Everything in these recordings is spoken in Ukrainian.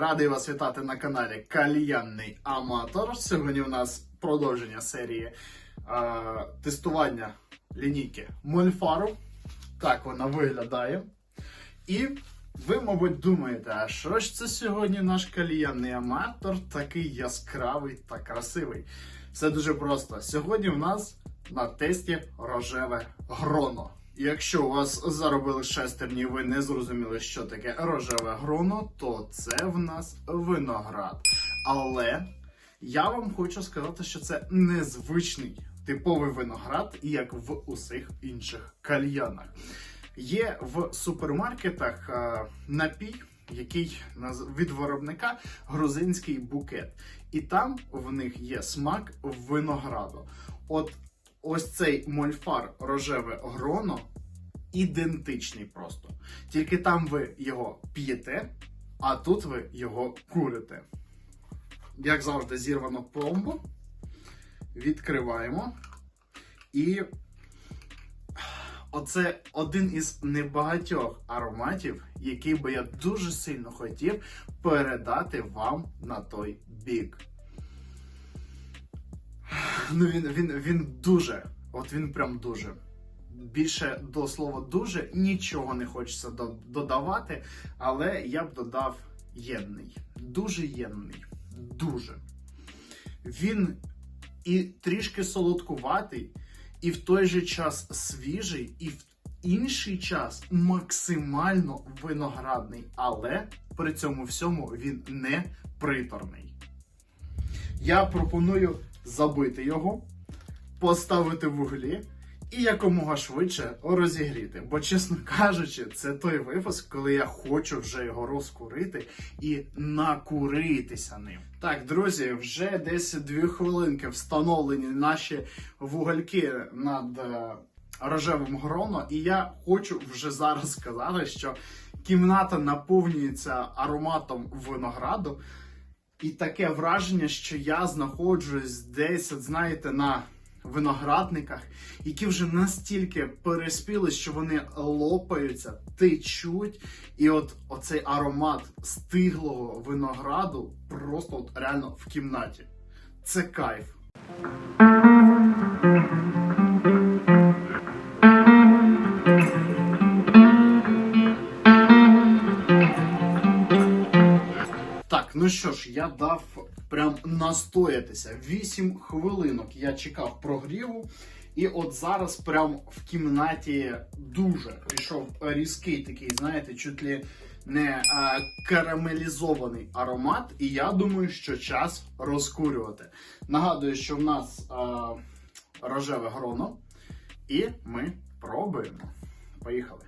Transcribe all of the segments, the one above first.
радий вас вітати на каналі Кальянний Аматор. Сьогодні у нас продовження серії е, тестування лінійки Мольфару. Так вона виглядає. І ви, мабуть, думаєте, а що ж це сьогодні наш кальянний аматор такий яскравий та красивий? Все дуже просто. Сьогодні в нас на тесті рожеве гроно. Якщо у вас заробили шестерні, ви не зрозуміли, що таке рожеве гроно, то це в нас виноград. Але я вам хочу сказати, що це незвичний типовий виноград, як в усіх інших кальянах. Є в супермаркетах е, напій, який від виробника грузинський букет. І там в них є смак винограду. От ось цей мольфар рожеве гроно ідентичний просто. Тільки там ви його п'єте, а тут ви його курите. Як завжди, зірвано пломбу. Відкриваємо. І оце один із небагатьох ароматів, який би я дуже сильно хотів передати вам на той бік. Ну, він, він, він дуже, от він прям дуже. Більше до слова дуже нічого не хочеться додавати, але я б додав єдний. Дуже єдний. Дуже. Він і трішки солодкуватий, і в той же час свіжий, і в інший час максимально виноградний, але при цьому всьому він не приторний. Я пропоную забити його, поставити в углі і якомога швидше розігріти. Бо, чесно кажучи, це той випуск, коли я хочу вже його розкурити і накуритися ним. Так, друзі, вже десь дві хвилинки встановлені наші вугольки над е, рожевим гроно, і я хочу вже зараз сказати, що кімната наповнюється ароматом винограду. І таке враження, що я знаходжусь десь, от знаєте, на виноградниках, які вже настільки переспіли, що вони лопаються, течуть. І от оцей аромат стиглого винограду просто от реально в кімнаті. Це кайф. Ну що ж, я дав прям настоятися. 8 хвилинок я чекав прогріву. І от зараз прям в кімнаті дуже пішов різкий такий, знаєте, чуть ли не е, карамелізований аромат. І я думаю, що час розкурювати. Нагадую, що в нас е, рожеве гроно. І ми пробуємо. Поїхали.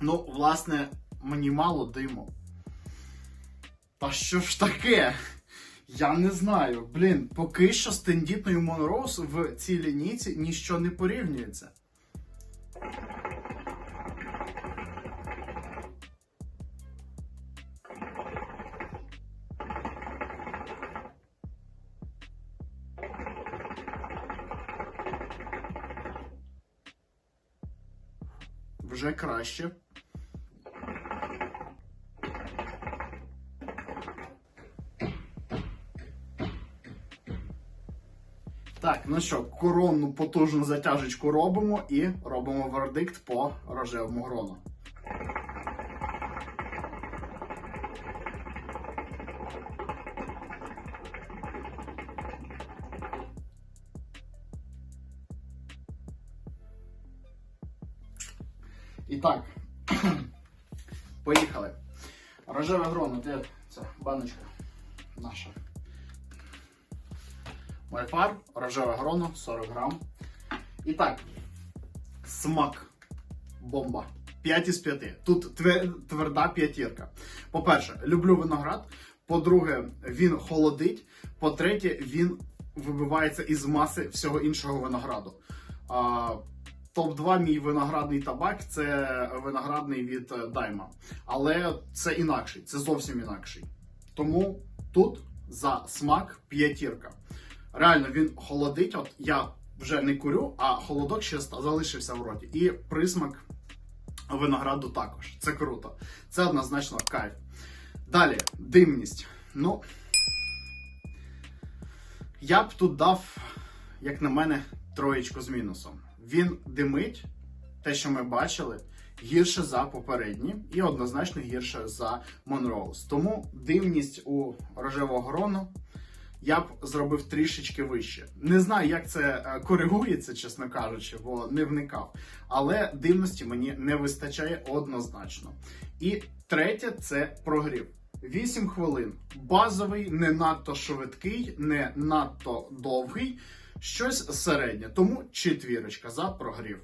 Ну, власне, мені мало диму. Та що ж таке? Я не знаю. Блін, поки що з тендітною Монроуз в цій лінійці ніщо не порівнюється. Вже краще. Так, ну що, коронну потужну затяжечку робимо і робимо вердикт по рожевому грону. І так, поїхали. Рожеве гроно, де це баночка наша. Мальфар, рожеве гроно, 40 грам. І так, смак. Бомба. 5 із 5. Тут тверда п'ятірка. По-перше, люблю виноград. По-друге, він холодить. По-третє, він вибивається із маси всього іншого винограду. А, Топ-2 мій виноградний табак це виноградний від е, Дайма. Але це інакший, це зовсім інакший. Тому тут за смак п'ятірка. Реально він холодить. От я вже не курю, а холодок ще залишився в роті. І присмак винограду також. Це круто. Це однозначно кайф. Далі, димність. Ну. Я б тут дав, як на мене, троєчку з мінусом. Він димить, те, що ми бачили, гірше за попередні, і однозначно гірше за Monrose. Тому димність у рожевого грону я б зробив трішечки вище. Не знаю, як це е, коригується, чесно кажучи, бо не вникав. Але димності мені не вистачає однозначно. І третє це прогрів. 8 хвилин. Базовий, не надто швидкий, не надто довгий, щось середнє. Тому четвірочка за прогрів.